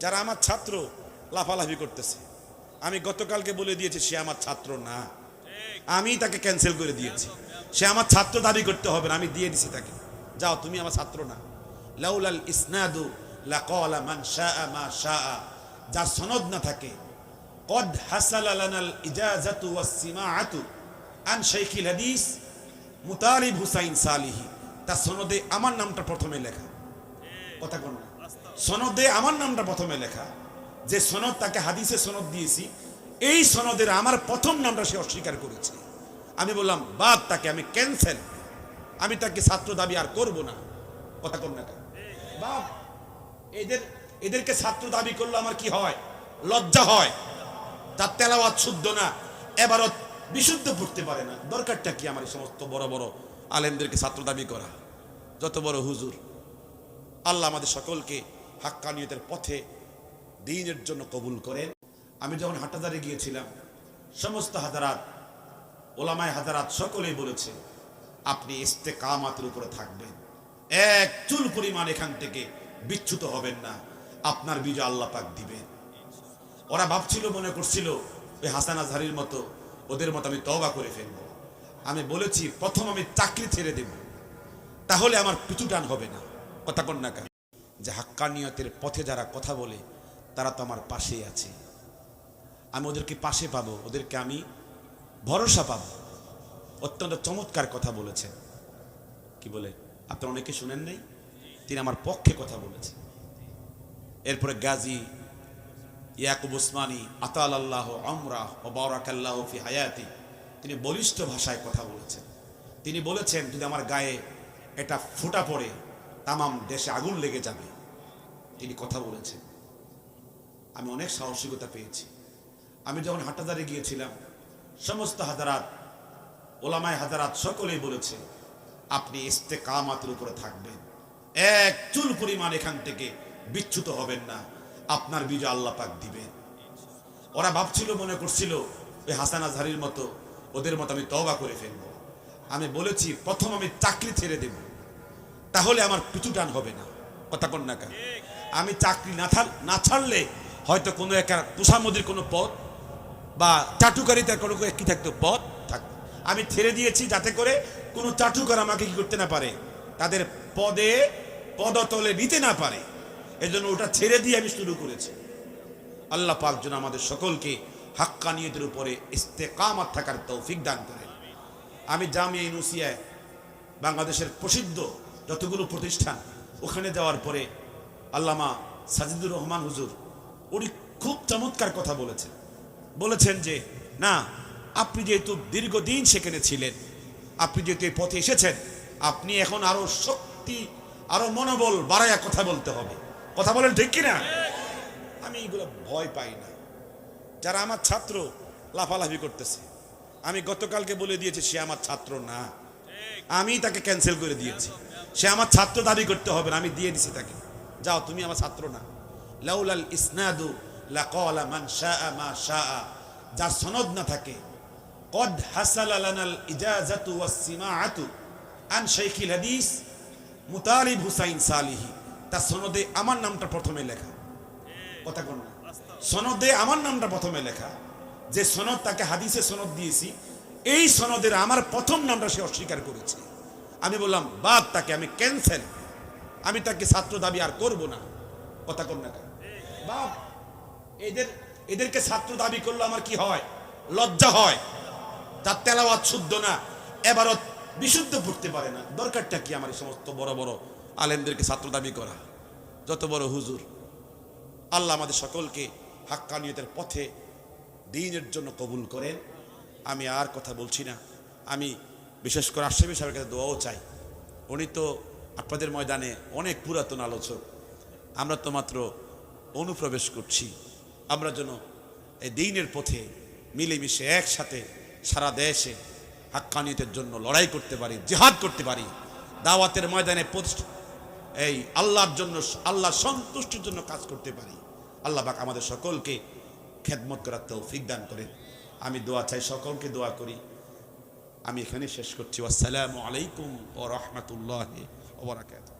যারা আমার ছাত্র লাফালাফি করতেছে। আমি গতকালকে বলে দিয়েছি, সে আমার ছাত্র না। আমি তাকে ক্যান্সেল করে দিয়েছি। সে আমার ছাত্র দাবি করতে হবে না, আমি দিয়ে দিছি তাকে। যাও, তুমি আমার ছাত্র না। লাউলাল ইসনাদু লাকলা মা যার সনদ না থাকে। কদ হাসাল আন হাদিস মুতারিব হুসাইন সালিহি। তার সনদে আমার নামটা প্রথমে লেখা। কথা কোন না। সনদে আমার নামটা প্রথমে লেখা। যে সনদ তাকে হাদিসে সনদ দিয়েছি, এই সনদের আমার প্রথম নামটা সে অস্বীকার করেছে। আমি বললাম, বাদ তাকে, আমি ক্যান্সেল আমি তাকে ছাত্র দাবি আর করব না। কথা কোন না বাদ। এদের, এদেরকে ছাত্র দাবি করলে আমার কি হয়? লজ্জা হয়। তার তেলাওয়াত শুদ্ধ না। এবারত বিশুদ্ধ পড়তে পারে না। দরকারটা কি আমার সমস্ত বড় বড় আলেমদেরকে ছাত্র দাবি করা? যত বড় হুজুর। আল্লাহ আমাদের সকলকে হাক্কানিয়তের পথে দিনের জন্য কবুল করেন। আমি যখন হাটাদারে গিয়েছিলাম, সমস্ত হাজারাত, ওলামায় হাজারাত সকলেই বলেছে, আপনি ইস্তে কামাতের উপরে থাকবেন। এক চুল পরিমাণ এখান থেকে বিচ্যুত হবেন না। আপনার বিজয় আল্লাহ পাক দিবেন। ওরা ভাবছিল, মনে করছিল ওই হাসান আজহারির মতো, ওদের মতো আমি তওবা করে ফেলব। আমি বলেছি, প্রথম আমি চাকরি ছেড়ে দেব। তাহলে আমার পিছু টান হবে না। কথা কন? যে হাক্কানিয়তের পথে যারা কথা বলে, তারা তো আমার পাশেই আছে। আমি ওদেরকে পাশে পাবো, ওদেরকে আমি ভরসা পাবো। অত্যন্ত চমৎকার কথা বলেছেন। কি বলে, আপনারা অনেকে শুনেন নাই? তিনি আমার পক্ষে কথা বলেছেন। এরপরে গাজী ইয়াকুব উসমানী আতাল আল্লাহ আমরা ও বারাকাল্লাহ ফি হায়াতি, তিনি বলিষ্ঠ ভাষায় কথা বলেছেন। তিনি বলেছেন, যদি আমার গায়ে এটা ফুটা পড়ে তামাম দেশে আগুন লেগে যাবে। তিনি কথা বলেছেন। আমি অনেক সাহসিকতা পেয়েছি। আমি যখন হাটাদারে গিয়েছিলাম, সমস্ত হাজারাত, ওলামায় হাজারাত সকলেই বলেছে, আপনি ইস্তে কামাতের উপরে থাকবেন। এক চুল পরিমাণ এখান থেকে বিচ্যুত হবেন না। আপনার বিজয় আল্লাহ পাক দিবেন। ওরা ভাবছিল, মনে করছিল ওই হাসান আজহারির মতো, ওদের মতো আমি তওবা করে ফেলব। আমি বলেছি, প্রথম আমি চাকরি ছেড়ে দেব। তাহলে আমার পিছু টান হবে না। কথা কোন না? আমি চাকরি না না ছাড়লে হয়তো কোনো একটা তুষামদির কোনো পথ বা চাটুকারিতার কোনো কি থাকতো পদ থাকতো আমি ছেড়ে দিয়েছি যাতে করে কোনো চাটুকার আমাকে কি করতে না পারে, তাদের পদে পদতলে নিতে না পারে। এজন্য ওটা ছেড়ে দিয়ে আমি শুরু করেছি। আল্লাহ পাক যেন আমাদের সকলকে হাক্কা হাক্কানিয়তের উপরে ইস্তেকামাত থাকার তৌফিক দান করেন। আমি জামিয়া ইউনুসিয়ায় বাংলাদেশের প্রসিদ্ধ যতগুলো প্রতিষ্ঠান ওখানে যাওয়ার পরে আল্লামা সাজিদুর রহমান হুজুর, উনি খুব চমৎকার কথা বলেছেন। বলেছেন যে, না, আপনি যেহেতু দীর্ঘদিন সেখানে ছিলেন, আপনি যেহেতু এই পথে এসেছেন, আপনি এখন আরও শক্তি, আরও মনোবল বাড়াইয়া কথা বলতে হবে। কথা বলেন ঠিক কিনা? আমি এগুলো ভয় পাই না। যারা আমার ছাত্র লাফালাফি করতেছে, আমি গতকালকে বলে দিয়েছি সে আমার ছাত্র না। আমি তাকে ক্যান্সেল করে দিয়েছি। সে আমার ছাত্র দাবি করতে হবে না, আমি দিয়ে দিছি তাকে। যাও, তুমি আমার ছাত্র না। লাউলাল ইসনাদু লাকলা মা যার সনদ না থাকে, কদ হাসাল ইজাজাতু আন শাইখিল হাদিস মুতালিব হুসাইন সালিহি। তার সনদে আমার নামটা প্রথমে লেখা। কথা কোন সনদে আমার নামটা প্রথমে লেখা। যে সনদ তাকে হাদিসে সনদ দিয়েছি, এই সনদের আমার প্রথম নামটা সে অস্বীকার করেছে। আমি বললাম বাদ তাকে আমি ক্যান্সেল আমি তাকে ছাত্র দাবি আর করব না। কথা কোন না? বাদ এদের, এদেরকে ছাত্র দাবি করলে আমার কি হয়? লজ্জা হয়। তার তেলাওয়াত শুদ্ধ না, এবারত বিশুদ্ধ পড়তে পারে না। দরকারটা কি আমার সমস্ত বড় বড় আলেমদেরকে ছাত্র দাবি করা? যত বড় হুজুর। আল্লাহ আমাদের সকলকে হাক্কানিয়তের পথে দিনের জন্য কবুল করেন। আমি আর কথা বলছি না। আমি বিশেষ করে আশরাফি সাহেবের কাছে দোয়াও চাই। উনি তো আপনাদের ময়দানে অনেক পুরাতন আলোচক। আমরা তো মাত্র অনুপ্রবেশ করছি। আমরা যেন এই দিনের পথে মিলেমিশে একসাথে সারা দেশে হাক্কানিয়তের জন্য লড়াই করতে পারি, জেহাদ করতে পারি, দাওয়াতের ময়দানে এই আল্লাহর জন্য আল্লাহ সন্তুষ্টির জন্য কাজ করতে পারি। আল্লাহ পাক আমাদের সকলকে খেদমত করার তৌফিক দান করেন। আমি দোয়া চাই, সকলকে দোয়া করি। আমি এখানে শেষ করছি। আসসালামু আলাইকুম ও রহমতুল্লাহ ওবরাকাত